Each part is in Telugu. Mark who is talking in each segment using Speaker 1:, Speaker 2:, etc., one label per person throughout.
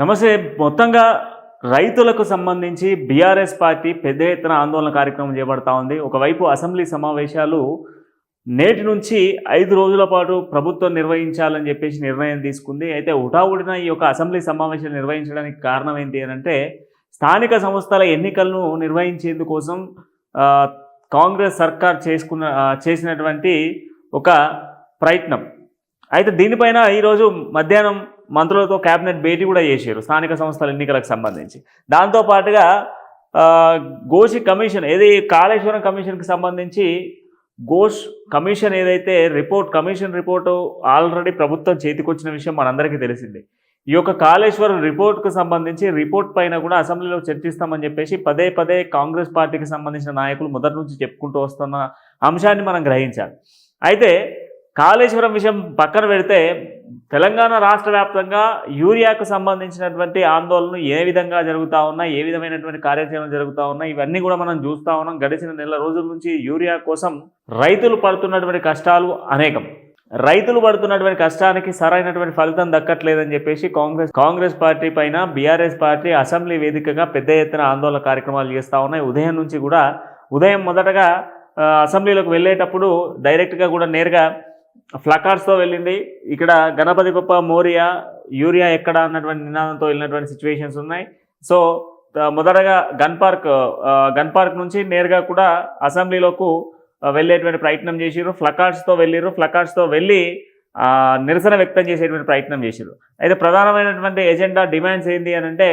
Speaker 1: నమస్తే. మొత్తంగా రైతులకు సంబంధించి బీఆర్ఎస్ పార్టీ పెద్ద ఎత్తున ఆందోళన కార్యక్రమం చేపడతా ఉంది. ఒకవైపు అసెంబ్లీ సమావేశాలు నేటి నుంచి ఐదు రోజుల పాటు ప్రభుత్వం నిర్వహించాలని చెప్పేసి నిర్ణయం తీసుకుంది. అయితే హుటాహుటిన ఈ యొక్క అసెంబ్లీ సమావేశాలు నిర్వహించడానికి కారణం ఏంటి అంటే స్థానిక సంస్థల ఎన్నికలను నిర్వహించేందుకోసం కాంగ్రెస్ సర్కార్ చేసుకున్న చేసినటువంటి ఒక ప్రయత్నం. అయితే దీనిపైన ఈరోజు మధ్యాహ్నం మంత్రులతో కేబినెట్ భేటీ కూడా చేశారు స్థానిక సంస్థల ఎన్నికలకు సంబంధించి. దాంతోపాటుగా ఆ, గోషి కమిషన్ ఏది కాళేశ్వరం కమిషన్కి సంబంధించి ఘోష్ కమిషన్ ఏదైతే రిపోర్ట్ కమిషన్ రిపోర్టు ఆల్రెడీ ప్రభుత్వం చేతికొచ్చిన విషయం మనందరికీ తెలిసిందే. ఈ యొక్క కాళేశ్వరం రిపోర్ట్కు సంబంధించి రిపోర్ట్ పైన కూడా అసెంబ్లీలో చర్చిస్తామని చెప్పేసి పదే పదే కాంగ్రెస్ పార్టీకి సంబంధించిన నాయకులు మొదటి నుంచి చెప్పుకుంటూ వస్తున్న అంశాన్ని మనం గ్రహించాలి. అయితే కాళేశ్వరం విషయం పక్కన పెడితే తెలంగాణ రాష్ట్ర వ్యాప్తంగా యూరియాకు సంబంధించినటువంటి ఆందోళనలు ఏ విధంగా జరుగుతూ ఉన్నాయి ఏ విధమైనటువంటి కార్యాచరణ జరుగుతూ ఉన్నాయి ఇవన్నీ కూడా మనం చూస్తూ ఉన్నాం. గడిచిన నెల రోజుల నుంచి యూరియా కోసం రైతులు పడుతున్నటువంటి కష్టాలు అనేకం. రైతులు పడుతున్నటువంటి కష్టానికి సరైనటువంటి ఫలితం దక్కట్లేదని చెప్పేసి కాంగ్రెస్ కాంగ్రెస్ పార్టీ పైన బీఆర్ఎస్ పార్టీ అసెంబ్లీ వేదికగా పెద్ద ఎత్తున ఆందోళన కార్యక్రమాలు చేస్తూ ఉన్నాయి. ఉదయం నుంచి కూడా ఉదయం మొదటగా అసెంబ్లీలోకి వెళ్ళేటప్పుడు డైరెక్ట్గా కూడా నేరుగా ఫ్లకార్స్తో వెళ్ళింది. ఇక్కడ గణపతి గొప్ప మోరియా యూరియా ఎక్కడ అన్నటువంటి నినాదంతో వెళ్ళినటువంటి సిచ్యువేషన్స్ ఉన్నాయి. సో మొదటగా గన్ పార్క్ గన్ పార్క్ నుంచి నేరుగా కూడా అసెంబ్లీలోకి వెళ్ళేటువంటి ప్రయత్నం చేసిర్రు. ఫ్లకార్డ్స్తో వెళ్ళిర్రు. ఫ్లకార్డ్స్తో వెళ్ళి నిరసన వ్యక్తం చేసేటువంటి ప్రయత్నం చేసిర్రు. అయితే ప్రధానమైనటువంటి ఎజెండా డిమాండ్స్ ఏంటి అని అంటే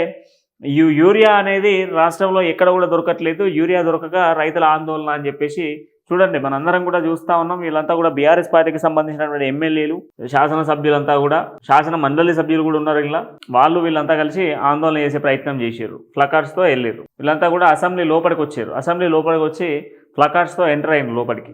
Speaker 1: యూ యూరియా అనేది రాష్ట్రంలో ఎక్కడ కూడా దొరకట్లేదు. యూరియా దొరకక రైతుల ఆందోళన అని చెప్పేసి చూడండి మనందరం కూడా చూస్తా ఉన్నాం. వీళ్ళంతా కూడా బీఆర్ఎస్ పార్టీకి సంబంధించినటువంటి ఎమ్మెల్యేలు శాసనసభ్యులంతా కూడా శాసన మండలి సభ్యులు కూడా ఉన్నారు ఇలా వాళ్ళు వీళ్ళంతా కలిసి ఆందోళన చేసే ప్రయత్నం చేశారు ఫ్లకార్డ్స్తో వెళ్ళారు వీళ్ళంతా కూడా అసెంబ్లీ లోపలికి వచ్చారు. అసెంబ్లీ లోపలికి వచ్చి ఫ్లకార్డ్స్తో ఎంటర్ అయ్యారు లోపలికి.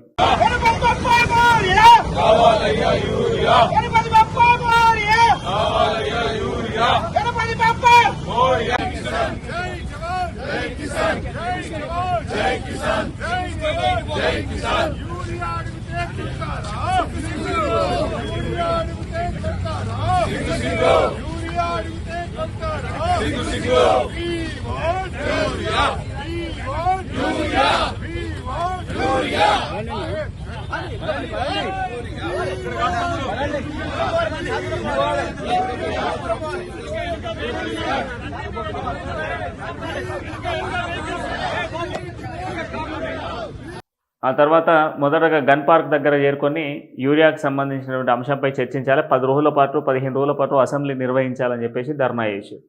Speaker 2: జై కిసాన్ యూరియా అడిగితే కిసారా యూరియా అడిగితే కొంటారా యూరియా అడిగితే కొంటారా We want urea We want urea We want urea
Speaker 1: ఆ తర్వాత మొదటగా గన్ పార్క్ దగ్గర చేరుకొని యూరియాకు సంబంధించినటువంటి అంశంపై చర్చించాలి. పది రోజుల పాటు పదిహేను రోజుల పాటు అసెంబ్లీ నిర్వహించాలని చెప్పేసి ధర్నా చేశారు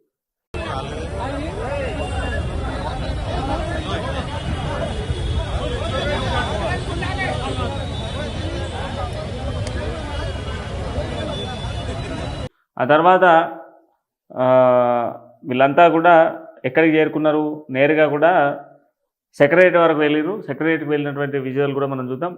Speaker 1: ఆ తర్వాత వీళ్ళంతా కూడా ఎక్కడికి చేరుకున్నారు? నేరుగా కూడా సెక్రటరీ వరకు వెళ్ళిరు. సెక్రటరీకి వెళ్ళినటువంటి విజువల్ కూడా మనం చూద్దాం.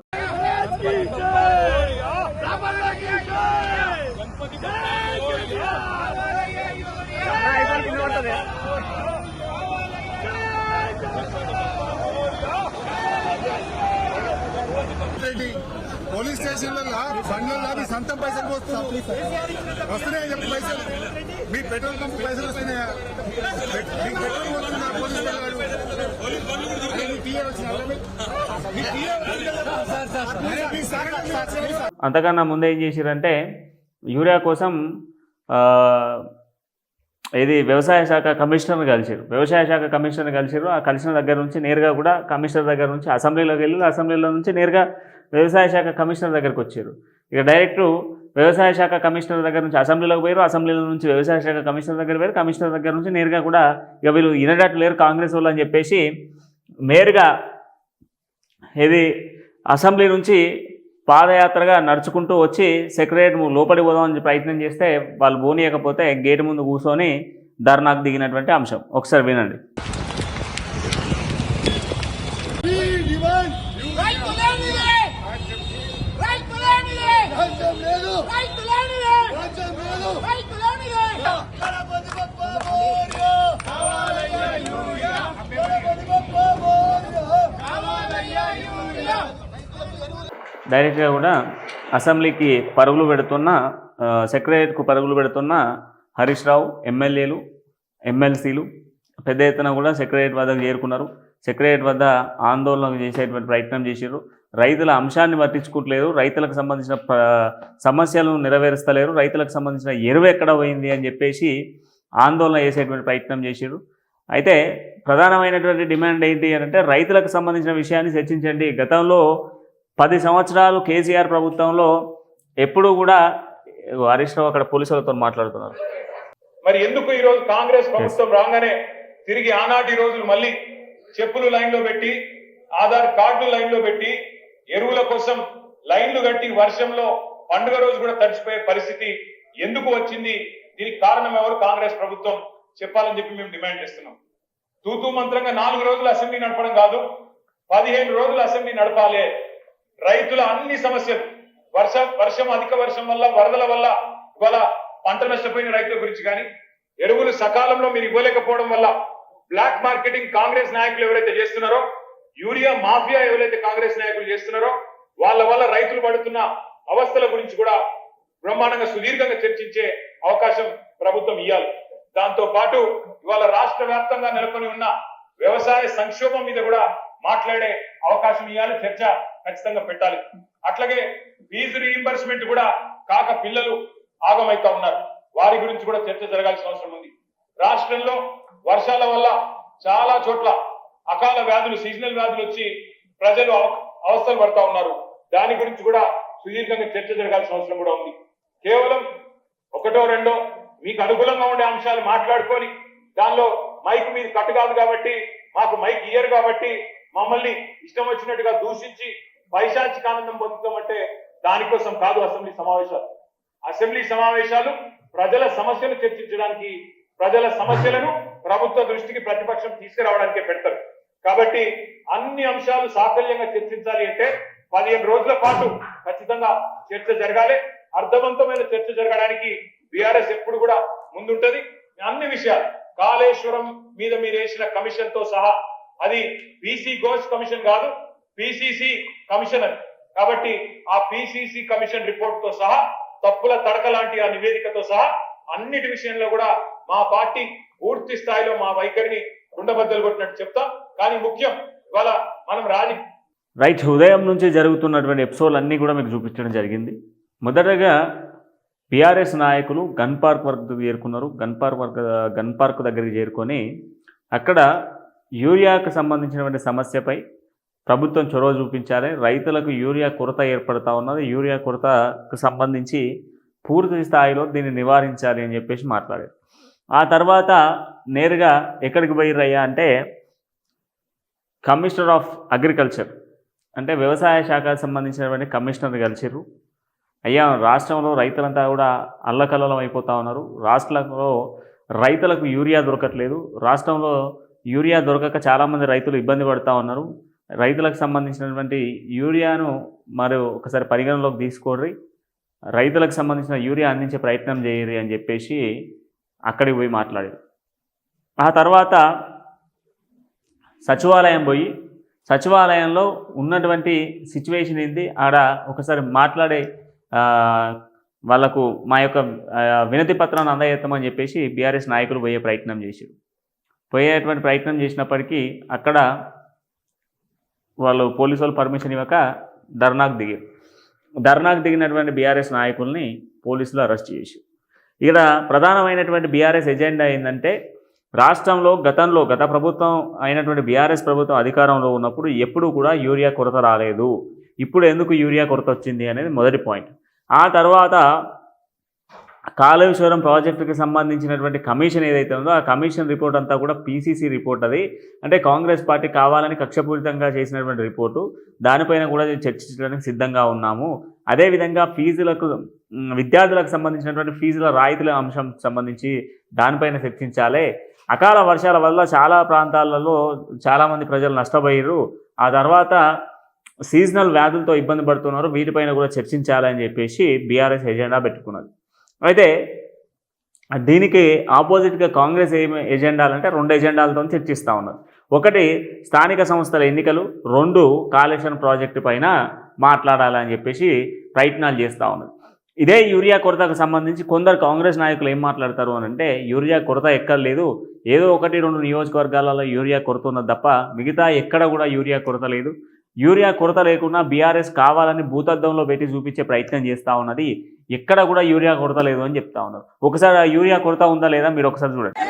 Speaker 3: పోలీస్ స్టేషన్లలో బండ్లలో మీ సొంతం పైసలు పోస్తుంది? వస్తున్నాయా చెప్పి పైసలు. మీ పెట్రోల్ పంప్ పైసలు వస్తున్నాయా? మీ పెట్రోల్ పోతుందా పోలీస్ వాళ్ళు
Speaker 1: అంతకన్నా ముందు ఏం చేసిరంటే యూరియా కోసం ఇది వ్యవసాయ శాఖ కమిషనర్ కలిసారు వ్యవసాయ శాఖ కమిషనర్ కలిసారు ఆ కలిసిన దగ్గర నుంచి నేరుగా కూడా కమిషనర్ దగ్గర నుంచి అసెంబ్లీలోకి వెళ్ళి అసెంబ్లీలో నుంచి నేరుగా వ్యవసాయ శాఖ కమిషనర్ దగ్గరకు వచ్చారు. ఇక డైరెక్ట్ వ్యవసాయ శాఖ కమిషనర్ దగ్గర నుంచి అసెంబ్లీలోకి పోయారు. అసెంబ్లీలో నుంచి వ్యవసాయ శాఖ కమిషనర్ దగ్గర పోయారు. కమిషనర్ దగ్గర నుంచి నేరుగా కూడా ఇక వీళ్ళు వినడట్లు లేరు. కాంగ్రెస్ వాళ్ళు అని చెప్పేసి నేరుగా ఇది అసెంబ్లీ నుంచి పాదయాత్రగా నడుచుకుంటూ వచ్చి సెక్రటరీ లోపలి పోదామని ప్రయత్నం చేస్తే వాళ్ళు పోనీయకపోతే గేట్ ముందు కూర్చొని ధర్నాకు దిగినటువంటి అంశం. ఒకసారి వినండి.
Speaker 2: గణపతి మోరియా కావాలయ్యా యూరియా గణపతి మోరియా కావాలయ్యా యూరియా
Speaker 1: డైరెక్ట్గా కూడా అసెంబ్లీకి పరుగులు పెడుతున్న సెక్రటరియట్కు పరుగులు పెడుతున్న హరీష్ రావు ఎమ్మెల్యేలు ఎమ్మెల్సీలు పెద్ద ఎత్తున కూడా సెక్రటరియట్ వద్దకు చేరుకున్నారు. సెక్రటరియట్ వద్ద ఆందోళన చేసేటువంటి ప్రయత్నం చేశారు రైతుల అంశాన్ని పట్టించుకోవట్లేదు. రైతులకు సంబంధించిన సమస్యలను నెరవేరుస్తలేరు. రైతులకు సంబంధించిన ఎరువు ఎక్కడ పోయింది అని చెప్పేసి ఆందోళన చేసేటువంటి ప్రయత్నం చేశారు అయితే ప్రధానమైనటువంటి డిమాండ్ ఏంటి అని అంటే రైతులకు సంబంధించిన విషయాన్ని చర్చించండి. గతంలో పది సంవత్సరాలు కేసీఆర్ ప్రభుత్వంలో ఎప్పుడూ కూడా హరీష్ రావు అక్కడ పోలీసులతో మాట్లాడుతున్నారు.
Speaker 4: మరి ఎందుకు ఈ రోజు కాంగ్రెస్ ప్రభుత్వం రాగానే తిరిగి ఆనాటి రోజులు మళ్ళీ చెప్పులు లైన్లో పెట్టి ఆధార్ కార్డులు లైన్లో పెట్టి ఎరువుల కోసం లైన్లు కట్టి వర్షంలో పండుగ రోజు కూడా తడిచిపోయే పరిస్థితి ఎందుకు వచ్చింది? దీనికి కారణం ఎవరు? కాంగ్రెస్ ప్రభుత్వం చెప్పాలని చెప్పి మేము డిమాండ్ చేస్తున్నాం. తూతూ మంత్రంగా నాలుగు రోజులు అసెంబ్లీ నడపడం కాదు పదిహేను రోజులు అసెంబ్లీ నడపాలి. రైతుల అన్ని సమస్యలు వర్షం వర్షం అధిక వర్షం వల్ల వరదల వల్ల ఇవాళ పంట నష్టపోయిన రైతుల గురించి కానీ ఎరువులు సకాలంలో మీరు ఇవ్వలేకపోవడం వల్ల బ్లాక్ మార్కెటింగ్ కాంగ్రెస్ నాయకులు ఎవరైతే చేస్తున్నారో యూరియా మాఫియా ఎవరైతే కాంగ్రెస్ నాయకులు చేస్తున్నారో వాళ్ళ వల్ల రైతులు పడుతున్న అవస్థల గురించి కూడా బ్రహ్మాండంగా సుదీర్ఘంగా చర్చించే అవకాశం ప్రభుత్వం ఇవ్వాలి దాంతో పాటు ఇవాళ రాష్ట్ర వ్యాప్తంగా నెలకొని ఉన్న వ్యవసాయ సంక్షోభం మీద కూడా మాట్లాడే అవకాశం ఇవ్వాలి చర్చ ఖచ్చితంగా పెట్టాలి. అట్లాగే ఫీజు రీఇంబర్స్మెంట్ కూడా కాక పిల్లలు ఆగమైతా ఉన్నారు. వారి గురించి కూడా చర్చ జరగాల్సిన అవసరం ఉంది. రాష్ట్రంలో వర్షాల వల్ల చాలా చోట్ల అకాల వ్యాధులు సీజనల్ వ్యాధులు వచ్చి ప్రజలు అవసరం అవస్థలు పడతా ఉన్నారు. దాని గురించి కూడా సుదీర్ఘంగా చర్చ జరగాల్సిన అవసరం కూడా ఉంది. కేవలం ఒకటో రెండో మీకు అనుకూలంగా ఉండే అంశాలు మాట్లాడుకొని దానిలో మైక్ మీద కట్టు కాదు కాబట్టి మాకు మైక్ ఇయ్యరు కాబట్టి మమ్మల్ని ఇష్టం వచ్చినట్టుగా దూషించి పైశాచిక ఆనందం పొందుతామంటే దానికోసం కాదు అసెంబ్లీ సమావేశాలు. అసెంబ్లీ సమావేశాలు ప్రజల సమస్యలు చర్చించడానికి ప్రజల సమస్యలను ప్రభుత్వ దృష్టికి ప్రతిపక్షం తీసుకురావడానికే పెడతారు. కాబట్టి అన్ని అంశాలు సాకల్యంగా చర్చించాలి అంటే పదిహేను రోజుల పాటు ఖచ్చితంగా చర్చ జరగాలి. అర్థవంతమైన చర్చ జరగడానికి బీఆర్ఎస్ ఎప్పుడు కూడా ముందుంటది. అన్ని విషయాలు కాళేశ్వరం మీద మీరు వేసిన కమిషన్తో సహా అది బీసీ ఘోష్ కమిషన్ కాదు పిసిసి కమిషన్ అని కాబట్టి ఆ పిసిసి కమిషన్ రిపోర్ట్తో సహా తప్పుల తడక లాంటి ఆ నివేదికతో సహా అన్నిటి విషయంలో కూడా మా పార్టీ పూర్తి స్థాయిలో మా వైఖరిని కుండబద్దలు కొట్టినట్టు చెప్తాం. కానీ ముఖ్యం ఇవాళ మనం రాజీ
Speaker 1: రైట్ ఉదయం నుంచి జరుగుతున్నటువంటి ఎపిసోడ్ అన్నీ కూడా మీకు చూపించడం జరిగింది. మొదటగా బీఆర్ఎస్ నాయకులు గన్ పార్క్ వరకు చేరుకున్నారు. గన్ పార్క్ వరకు గన్ పార్క్ దగ్గరికి చేరుకొని అక్కడ యూరియాకు సంబంధించినటువంటి సమస్యపై ప్రభుత్వం చొరవ చూపించాలి. రైతులకు యూరియా కొరత ఏర్పడతా ఉన్నది. యూరియా కొరతకు సంబంధించి పూర్తి స్థాయిలో దీన్ని నివారించాలి అని చెప్పేసి మాట్లాడారు. ఆ తర్వాత నేరుగా ఎక్కడికి పోయిర్రయ్యా అంటే కమిషనర్ ఆఫ్ అగ్రికల్చర్ అంటే వ్యవసాయ శాఖకు సంబంధించినటువంటి కమిషనర్ కలిసిర్రు. అయ్యా రాష్ట్రంలో రైతులంతా కూడా అల్లకల్లం అయిపోతా ఉన్నారు. రాష్ట్రంలో రైతులకు యూరియా దొరకట్లేదు. రాష్ట్రంలో యూరియా దొరకక చాలామంది రైతులు ఇబ్బంది పడుతూ ఉన్నారు. రైతులకు సంబంధించినటువంటి యూరియాను మరి ఒకసారి పరిగణలోకి తీసుకోర్రి. రైతులకు సంబంధించిన యూరియా అందించే ప్రయత్నం చేయరి అని చెప్పేసి అక్కడికి పోయి మాట్లాడారు ఆ తర్వాత సచివాలయం పోయి సచివాలయంలో ఉన్నటువంటి సిచ్యువేషన్ ఏంది ఆడ ఒకసారి మాట్లాడే వాళ్ళకు వాళ్ళకు మా యొక్క వినతి పత్రాన్ని అందజేస్తామని చెప్పేసి బీఆర్ఎస్ నాయకులు పోయే ప్రయత్నం చేశారు. పోయేటువంటి ప్రయత్నం చేసినప్పటికీ అక్కడ వాళ్ళు పోలీసు వాళ్ళు పర్మిషన్ ఇవ్వక ధర్నాకు దిగారు. ధర్నాకు దిగినటువంటి బీఆర్ఎస్ నాయకుల్ని పోలీసులు అరెస్ట్ చేశారు. ఇక్కడ ప్రధానమైనటువంటి బీఆర్ఎస్ ఎజెండా ఏంటంటే రాష్ట్రంలో గతంలో గత ప్రభుత్వం అయినటువంటి బీఆర్ఎస్ ప్రభుత్వం అధికారంలో ఉన్నప్పుడు ఎప్పుడూ కూడా యూరియా కొరత రాలేదు. ఇప్పుడు ఎందుకు యూరియా కొరత వచ్చింది అనేది మొదటి పాయింట్. ఆ తర్వాత కాళేశ్వరం ప్రాజెక్టుకి సంబంధించినటువంటి కమిషన్ ఏదైతే ఉందో ఆ కమిషన్ రిపోర్ట్ అంతా కూడా పీసీసీ రిపోర్ట్ అది. అంటే కాంగ్రెస్ పార్టీ కావాలని కక్షపూరితంగా చేసినటువంటి రిపోర్టు. దానిపైన కూడా చర్చించడానికి సిద్ధంగా ఉన్నాము. అదేవిధంగా ఫీజులకు విద్యార్థులకు సంబంధించినటువంటి ఫీజుల రాయితీల అంశం సంబంధించి దానిపైన చర్చించాలి. అకాల వర్షాల వల్ల చాలా ప్రాంతాలలో చాలామంది ప్రజలు నష్టపోయారు ఆ తర్వాత సీజనల్ వ్యాధులతో ఇబ్బంది పడుతున్నారు. వీటిపైన కూడా చర్చించాలని చెప్పేసి బీఆర్ఎస్ ఎజెండా పెట్టుకున్నది. అయితే దీనికి ఆపోజిట్గా కాంగ్రెస్ ఏమి ఎజెండాలు అంటే రెండు ఎజెండాలతో చర్చిస్తూ ఉన్నారు. ఒకటి స్థానిక సంస్థల ఎన్నికలు రెండు కాళేశ్వరం ప్రాజెక్టు పైన మాట్లాడాలని చెప్పేసి ప్రయత్నాలు చేస్తూ ఉన్నారు. ఇదే యూరియా కొరతకు సంబంధించి కొందరు కాంగ్రెస్ నాయకులు ఏం మాట్లాడతారు అని అంటే యూరియా కొరత ఎక్కర్లేదు ఏదో ఒకటి రెండు నియోజకవర్గాలలో యూరియా కొరత ఉన్నది తప్ప మిగతా ఎక్కడ కూడా యూరియా కొరత లేదు. యూరియా కొరత లేకుండా బీఆర్ఎస్ కావాలని భూతద్దంలో పెట్టి చూపించే ప్రయత్నం చేస్తూ ఉన్నది ఎక్కడ కూడా యూరియా కొరత లేదు అని చెప్తా ఉన్నారు. ఒకసారి ఆ యూరియా కొరత ఉందా లేదా మీరు ఒకసారి చూడండి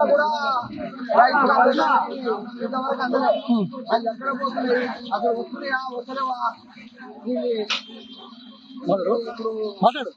Speaker 2: కూడా రైతులు అందరూ ఇంతవరకు అందలే అది ఎక్కడ పోతున్నాయి అసలు వస్తున్నాయా వస్తలేవా ఇప్పుడు మాట్లాడు.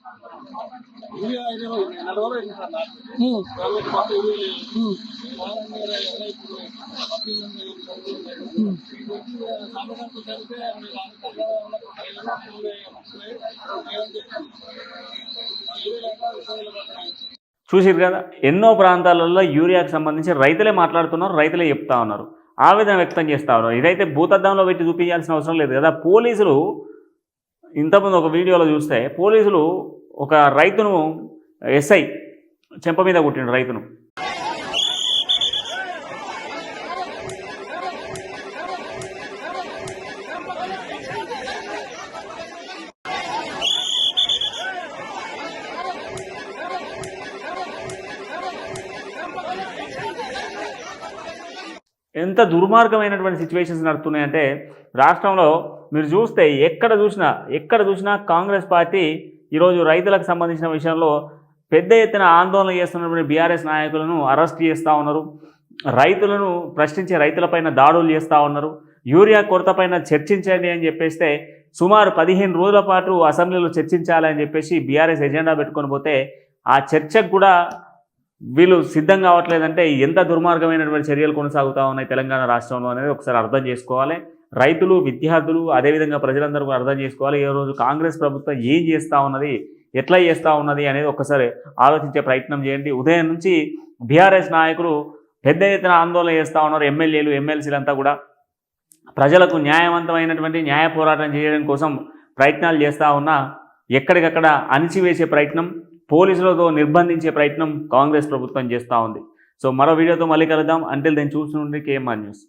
Speaker 1: చూసిరు కదా ఎన్నో ప్రాంతాలలో యూరియాకు సంబంధించి రైతులే మాట్లాడుతున్నారు రైతులే చెప్తా ఉన్నారు. ఆవేదన వ్యక్తం చేస్తా ఉన్నారు. ఇదైతే భూతద్దంలో పెట్టి చూపించాల్సిన అవసరం లేదు కదా. పోలీసులు ఇంతకుముందు ఒక వీడియోలో చూస్తే పోలీసులు ఒక రైతును ఎస్ఐ చెంప మీద కొట్టిండు రైతును. ఎంత దుర్మార్గమైనటువంటి సిచ్యువేషన్స్ నడుస్తున్నాయంటే రాష్ట్రంలో మీరు చూస్తే ఎక్కడ చూసినా ఎక్కడ చూసినా కాంగ్రెస్ పార్టీ ఈరోజు రైతులకు సంబంధించిన విషయంలో పెద్ద ఎత్తున ఆందోళన చేస్తున్నటువంటి బీఆర్ఎస్ నాయకులను అరెస్ట్ చేస్తూ ఉన్నారు. రైతులను ప్రశ్నించే రైతులపైన దాడులు చేస్తూ ఉన్నారు. యూరియా కొరతపైన చర్చించండి అని చెప్పేస్తే సుమారు పదిహేను రోజుల పాటు అసెంబ్లీలో చర్చించాలి అని చెప్పేసి బీఆర్ఎస్ ఎజెండా పెట్టుకొని పోతే ఆ చర్చకు కూడా వీళ్ళు సిద్ధం కావట్లేదంటే ఎంత దుర్మార్గమైనటువంటి చర్యలు కొనసాగుతూ ఉన్నాయి తెలంగాణ రాష్ట్రంలో అనేది ఒకసారి అర్థం చేసుకోవాలి. రైతులు విద్యార్థులు అదేవిధంగా ప్రజలందరూ కూడా అర్థం చేసుకోవాలి. ఈ రోజు కాంగ్రెస్ ప్రభుత్వం ఏం చేస్తూ ఉన్నది ఎట్లా చేస్తూ ఉన్నది అనేది ఒకసారి ఆలోచించే ప్రయత్నం చేయండి. ఉదయం నుంచి బీఆర్ఎస్ నాయకులు పెద్ద ఎత్తున ఆందోళన చేస్తూ ఉన్నారు. ఎమ్మెల్యేలు ఎమ్మెల్సీలంతా కూడా. ప్రజలకు న్యాయవంతమైనటువంటి న్యాయ పోరాటం చేయడం కోసం ప్రయత్నాలు చేస్తూ ఉన్నా ఎక్కడికక్కడ అణిచివేసే ప్రయత్నం పోలీసులతో నిర్బంధించే ప్రయత్నం కాంగ్రెస్ ప్రభుత్వం చేస్తూ ఉంది. సో మరో వీడియోతో మళ్ళీ కలుద్దాం. అంటిల్ దెన్ చూస్తుండే కేఎంఆర్ న్యూస్.